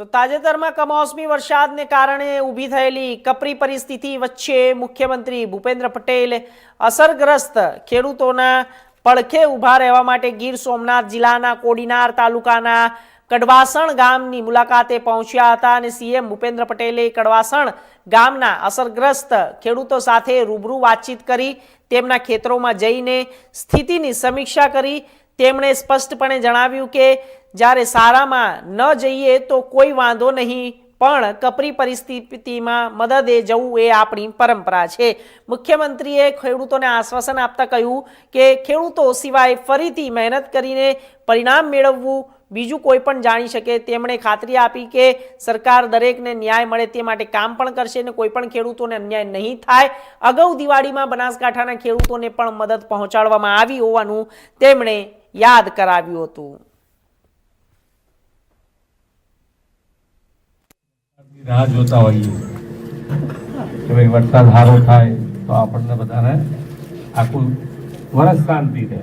તો તાજેતરમાં કમોસમી વરસાદને કારણે ઊભી થયેલી કપરી પરિસ્થિતિ વચ્ચે મુખ્યમંત્રી ભૂપેન્દ્ર પટેલ અસરગ્રસ્ત ખેડૂતોના પડખે ઊભા રહેવા માટે ગીર સોમનાથ જિલ્લાના કોડીનાર તાલુકાના કડવાસણ ગામની મુલાકાતે પહોંચ્યા હતા અને સીએમ ભૂપેન્દ્ર પટેલે કડવાસણ ગામના અસરગ્રસ્ત ખેડૂતો સાથે રૂબરૂ વાતચીત કરી તેમના ખેતરોમાં જઈને સ્થિતિની સમીક્ષા કરી તેમણે સ્પષ્ટપણે જણાવ્યું કે, જ્યારે સારામાં ન જઈએ તો કોઈ વાંધો નહીં, પણ કપરી પરિસ્થિતિમાં મદદે જવું એ આપણી પરંપરા છે. મુખ્યમંત્રીએ ખેડૂતોને આશ્વાસન આપતા કહ્યું કે, ખેડૂતો સિવાય ફરીથી મહેનત કરીને પરિણામ મેળવવું બીજું કોઈ પણ જાણી શકે. તેમણે ખાતરી આપી કે, સરકાર દરેકને ન્યાય મળે તે માટે કામ પણ કરશે અને કોઈ પણ ખેડૂતોને અન્યાય નહીં થાય. અગાઉ દિવાળીમાં બનાસકાંઠાના ખેડૂતોને પણ મદદ પહોંચાડવામાં આવી હોવાનું તેમણે યાદ કરાવ્યું હતું. રાહ જોતા હોઈએ. કે ભાઈ વરસાદ સારો થાય તો આપણને બધાને આખું વરસ શાંતિ રહે.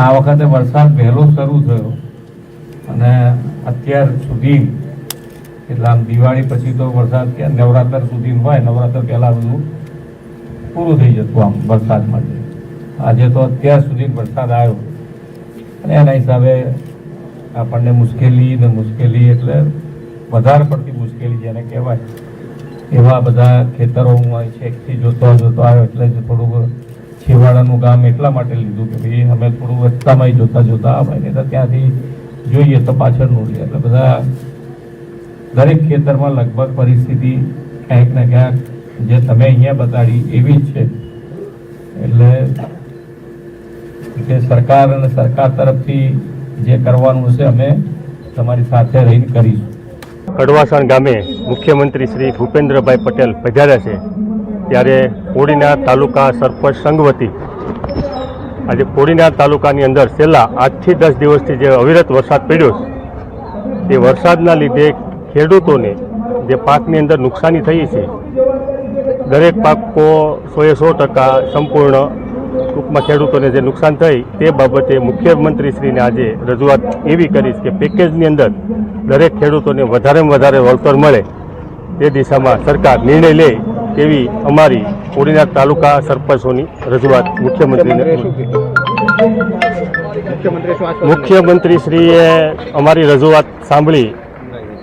આ વખતે વરસાદ વહેલો શરૂ થયો અને અત્યાર સુધી એટલે આમ દિવાળી પછી તો વરસાદ કે નવરાત્ર સુધી હોય, નવરાત્ર પહેલાં બધું પૂરું થઈ જતું આમ વરસાદ માટે. આજે તો અત્યાર સુધી વરસાદ આવ્યો. અને એના હિસાબે આપણને મુશ્કેલી ને મુશ્કેલી એટલે વધારે પડતી મુશ્કેલી જેને કહેવાય. એવા બધા ખેતરોમાં છેકથી જોતો જોતો આવ્યો એટલે જ થોડુંક છેવાડાનું ગામ એટલા માટે લીધું કે ભાઈ અમે થોડું રસ્તામાં જોતા જોતા આવે નહીં તો ત્યાંથી જોઈએ તો પાછળનું લે એટલે બધા દરેક ખેતરમાં લગભગ પરિસ્થિતિ ક્યાંક ને ક્યાંક જે તમે અહીંયા બતાડી એવી જ છે. એટલે કે સરકાર અને સરકાર તરફથી જે કરવાનું છે, અમે તમારી સાથે રહીને કરીશું. કડવાસણ ગામે મુખ્યમંત્રી શ્રી ભૂપેન્દ્રભાઈ પટેલ પધાર્યા છે. ત્યારે કોડીના તાલુકા સરપંચ સંઘવતી આજે કોડીના તાલુકાની અંદર છેલ્લા આઠથી દસ દિવસથી જે અવિરત વરસાદ પડ્યો છે, તે વરસાદના લીધે ખેડૂતોને જે પાકની અંદર નુકસાની થઈ છે, દરેક પાકો સોએ સો ટકા સંપૂર્ણ ટૂંકમાં ખેડૂતોને જે નુકસાન થઈ તે બાબતે મુખ્યમંત્રીશ્રીને આજે રજૂઆત એવી કરીશ કે પેકેજની અંદર દરેક ખેડૂતોને વધારેમાં વધારે વળતર મળે તે દિશામાં સરકાર નિર્ણય લે તેવી અમારી કોડીનાર તાલુકા સરપંચોની રજૂઆત મુખ્યમંત્રીને મુખ્યમંત્રીશ્રીએ અમારી રજૂઆત સાંભળી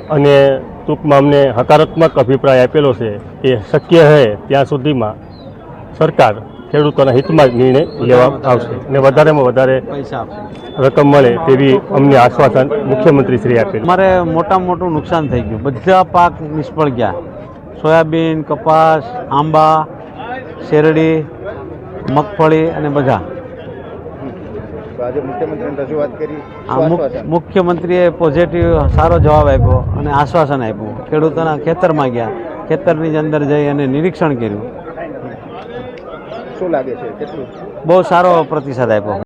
અને ટૂંકમાં અમને હકારાત્મક અભિપ્રાય આપેલો છે કે શક્ય છે ત્યાં સુધીમાં સરકાર ખેડૂતોના હિતમાં જ નિર્ણય લેવા આવશે અને વધારેમાં વધારે રકમ મળે તેવી અમને આશ્વાસન મુખ્યમંત્રીશ્રીએ આપેલું અમારે મોટામાં મોટું નુકસાન થઈ ગયું. બધા પાક નિષ્ફળ ગયા. સોયાબીન કપાસ આંબા શેરડી મગફળી અને બધા. મુખ્યમંત્રીએ પોઝિટિવ સારો જવાબ આપ્યો અને આશ્વાસન આપ્યું. ખેડૂતોના ખેતરમાં ગયા. ખેતરની અંદર જઈ અને નિરીક્ષણ કર્યું. શું લાગે છે? કેટલું? બહુ સારો પ્રતિસાદ આપ્યો.